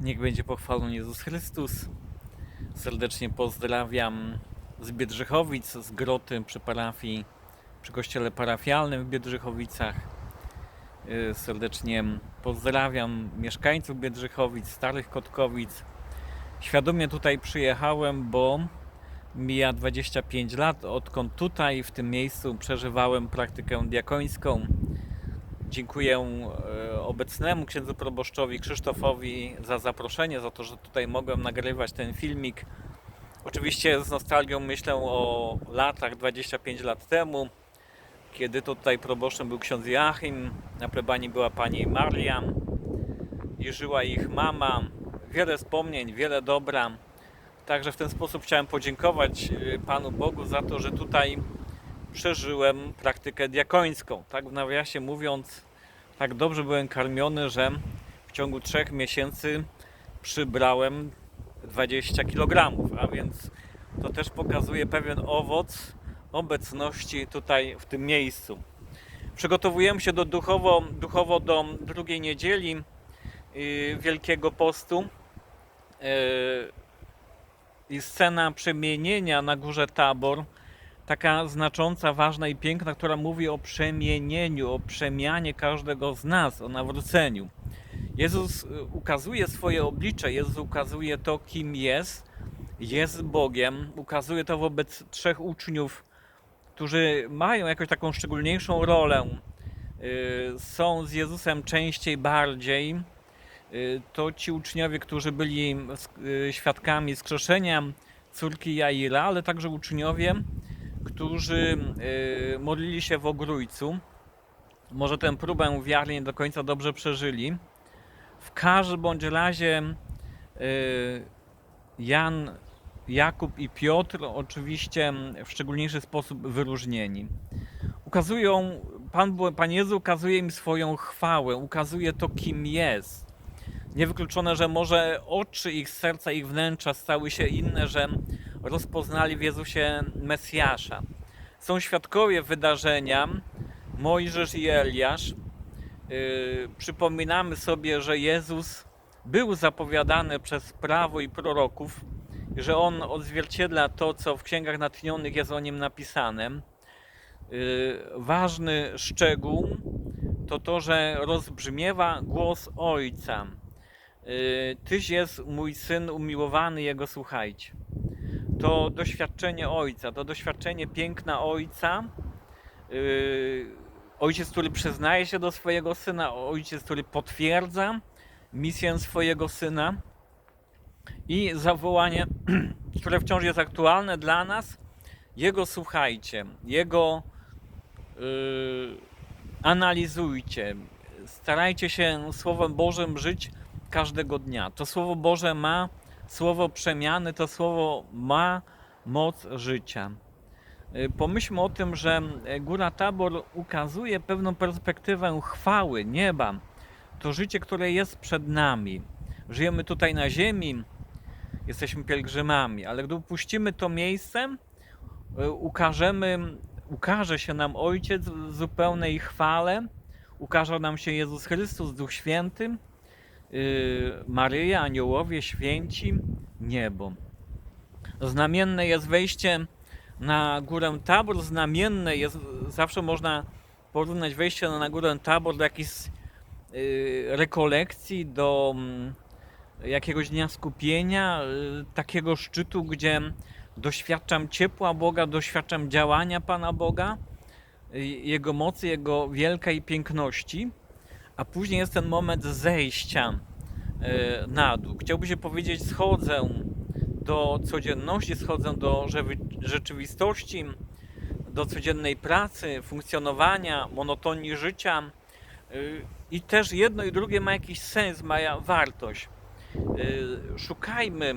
Niech będzie pochwalony Jezus Chrystus. Serdecznie pozdrawiam z Biedrzychowic, z Groty przy parafii, przy kościele parafialnym w Biedrzychowicach. Y, Serdecznie pozdrawiam mieszkańców Biedrzychowic, Starych Kotkowic. Świadomie tutaj przyjechałem, bo mija 25 lat, odkąd tutaj, w tym miejscu, przeżywałem praktykę diakońską. Dziękuję e, obecnemu księdzu proboszczowi Krzysztofowi za zaproszenie, za to, że tutaj mogłem nagrywać ten filmik. Oczywiście z nostalgią myślę o latach 25 lat temu, kiedy tutaj proboszczem był ksiądz Joachim, na plebanii była pani Maria i żyła ich mama. Wiele wspomnień, wiele dobra. Także w ten sposób chciałem podziękować e, Panu Bogu za to, że tutaj przeżyłem praktykę diakońską. Tak w nawiasie mówiąc, tak dobrze byłem karmiony, że w ciągu trzech miesięcy przybrałem 20 kg, a więc to też pokazuje pewien owoc obecności tutaj w tym miejscu. Przygotowujemy się do duchowo, duchowo do drugiej niedzieli yy, Wielkiego Postu. Yy, I scena przemienienia na górze Tabor taka znacząca, ważna i piękna, która mówi o przemienieniu, o przemianie każdego z nas, o nawróceniu. Jezus y, ukazuje swoje oblicze, Jezus ukazuje to, kim jest, jest Bogiem, ukazuje to wobec trzech uczniów, którzy mają jakąś taką szczególniejszą rolę, y, są z Jezusem częściej, bardziej. Y, To ci uczniowie, którzy byli świadkami skrzeszenia córki Jaira, ale także uczniowie, którzy y, modlili się w ogrójcu. Może tę próbę wiary nie do końca dobrze przeżyli. W każdym bądź razie y, Jan, Jakub i Piotr oczywiście w szczególniejszy sposób wyróżnieni. Ukazują, Pan, Pan Jezu ukazuje im swoją chwałę, ukazuje to, kim jest. Niewykluczone, że może oczy ich serca, ich wnętrza stały się inne, że rozpoznali w Jezusie Mesjasza. Są świadkowie wydarzenia, Mojżesz i Eliasz. Yy, przypominamy sobie, że Jezus był zapowiadany przez prawo i proroków, że On odzwierciedla to, co w księgach natchnionych jest o Nim napisane. Yy, ważny szczegół to to, że rozbrzmiewa głos Ojca. Yy, Tyś jest mój Syn umiłowany, Jego słuchajcie to doświadczenie ojca, to doświadczenie piękna ojca. Yy, ojciec, który przyznaje się do swojego syna, ojciec, który potwierdza misję swojego syna i zawołanie, które wciąż jest aktualne dla nas. Jego słuchajcie, jego yy, analizujcie, starajcie się Słowem Bożym żyć każdego dnia. To Słowo Boże ma słowo przemiany, to słowo ma moc życia. Y, Pomyślmy o tym, że Góra Tabor ukazuje pewną perspektywę chwały nieba. To życie, które jest przed nami. Żyjemy tutaj na ziemi, jesteśmy pielgrzymami, ale gdy upuścimy to miejsce, y, ukażemy, ukaże się nam Ojciec w zupełnej chwale, ukaże nam się Jezus Chrystus, Duch Święty, y, Maryja, aniołowie, święci, niebo. Znamienne jest wejście na górę Tabor, znamienne jest, zawsze można porównać wejście na górę Tabor do jakiejś y, rekolekcji, do mm, jakiegoś dnia skupienia, y, takiego szczytu, gdzie doświadczam ciepła Boga, doświadczam działania Pana Boga, y, Jego mocy, Jego wielkiej piękności a później jest ten moment zejścia e, na dół. Chciałby się powiedzieć, schodzę do codzienności, schodzę do rzeczywistości, do codziennej pracy, funkcjonowania, monotonii życia. E, I też jedno i drugie ma jakiś sens, ma wartość. E, Szukajmy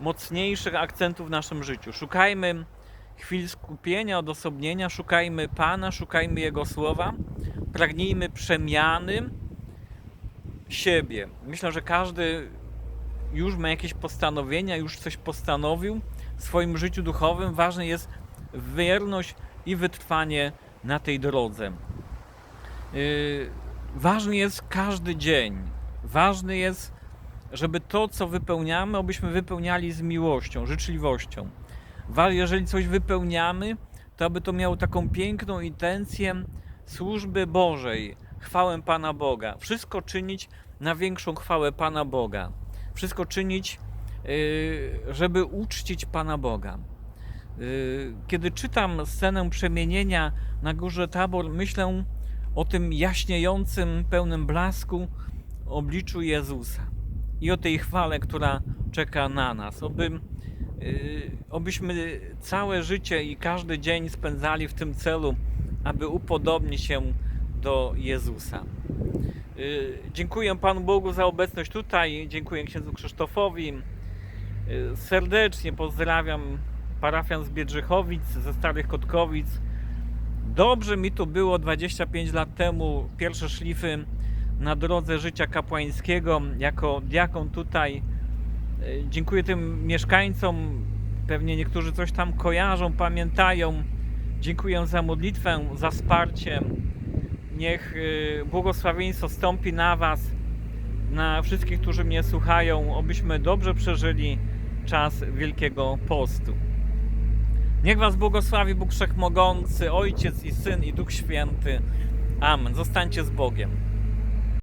mocniejszych akcentów w naszym życiu. Szukajmy chwil skupienia, odosobnienia, szukajmy Pana, szukajmy Jego słowa pragnijmy przemiany siebie. Myślę, że każdy już ma jakieś postanowienia, już coś postanowił w swoim życiu duchowym. Ważna jest wierność i wytrwanie na tej drodze. Yy, Ważny jest każdy dzień. Ważny jest żeby to, co wypełniamy, abyśmy wypełniali z miłością, życzliwością. Jeżeli coś wypełniamy, to aby to miało taką piękną intencję służby Bożej, chwałę Pana Boga. Wszystko czynić na większą chwałę Pana Boga. Wszystko czynić, yy, żeby uczcić Pana Boga. Yy, Kiedy czytam scenę przemienienia na górze Tabor, myślę o tym jaśniejącym, pełnym blasku obliczu Jezusa i o tej chwale, która czeka na nas. Oby, yy, obyśmy całe życie i każdy dzień spędzali w tym celu, aby upodobnić się do Jezusa. Yy, Dziękuję Panu Bogu za obecność tutaj, dziękuję księdzu Krzysztofowi. Yy, Serdecznie pozdrawiam parafian z Biedrzychowic, ze Starych Kotkowic. Dobrze mi tu było 25 lat temu, pierwsze szlify na drodze życia kapłańskiego jako diakon tutaj. Yy, Dziękuję tym mieszkańcom, pewnie niektórzy coś tam kojarzą, pamiętają. Dziękuję za modlitwę, za wsparcie. Niech y, błogosławieństwo stąpi na Was, na wszystkich, którzy mnie słuchają, obyśmy dobrze przeżyli czas Wielkiego Postu. Niech Was błogosławi Bóg Wszechmogący, Ojciec i Syn i Duch Święty. Amen. Zostańcie z Bogiem.